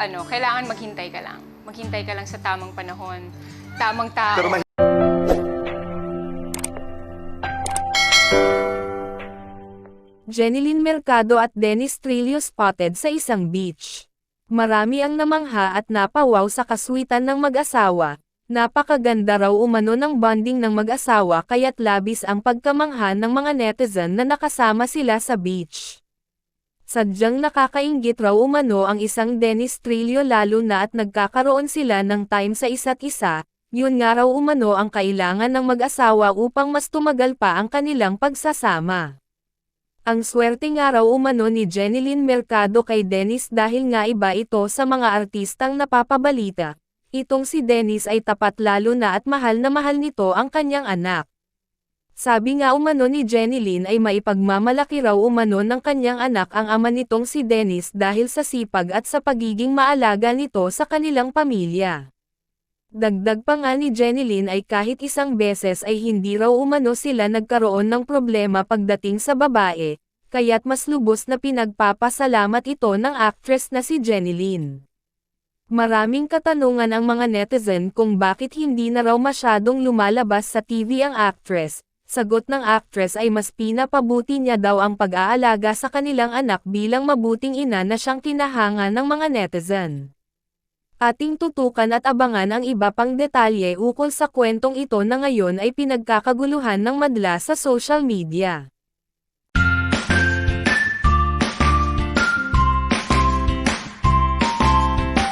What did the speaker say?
ano, kailangan maghintay ka lang. Maghintay ka lang sa tamang panahon, tamang tao. Pero ma- Jeneline Mercado at Dennis Trillo spotted sa isang beach. Marami ang namangha at napawaw sa kaswitan ng mag-asawa. Napakaganda raw umano ng bonding ng mag-asawa kaya't labis ang pagkamangha ng mga netizen na nakasama sila sa beach. Sadyang nakakaingit raw umano ang isang Dennis Trillo lalo na at nagkakaroon sila ng time sa isa't isa, yun nga raw umano ang kailangan ng mag-asawa upang mas tumagal pa ang kanilang pagsasama. Ang swerte nga raw umano ni Jeneline Mercado kay Dennis dahil nga iba ito sa mga artistang napapabalita. Itong si Dennis ay tapat lalo na at mahal na mahal nito ang kanyang anak. Sabi nga umano ni Jeneline ay maipagmamalaki raw umano ng kanyang anak ang ama nitong si Dennis dahil sa sipag at sa pagiging maalaga nito sa kanilang pamilya. Dagdag pa nga ni Jeneline ay kahit isang beses ay hindi raw umano sila nagkaroon ng problema pagdating sa babae, kaya't mas lubos na pinagpapasalamat ito ng actress na si Jeneline. Maraming katanungan ang mga netizen kung bakit hindi na raw masyadong lumalabas sa TV ang actress. Sagot ng actress ay mas pinapabuti niya daw ang pag-aalaga sa kanilang anak bilang mabuting ina na siyang tinahanga ng mga netizen. Ating tutukan at abangan ang iba pang detalye ukol sa kwentong ito na ngayon ay pinagkakaguluhan ng madla sa social media.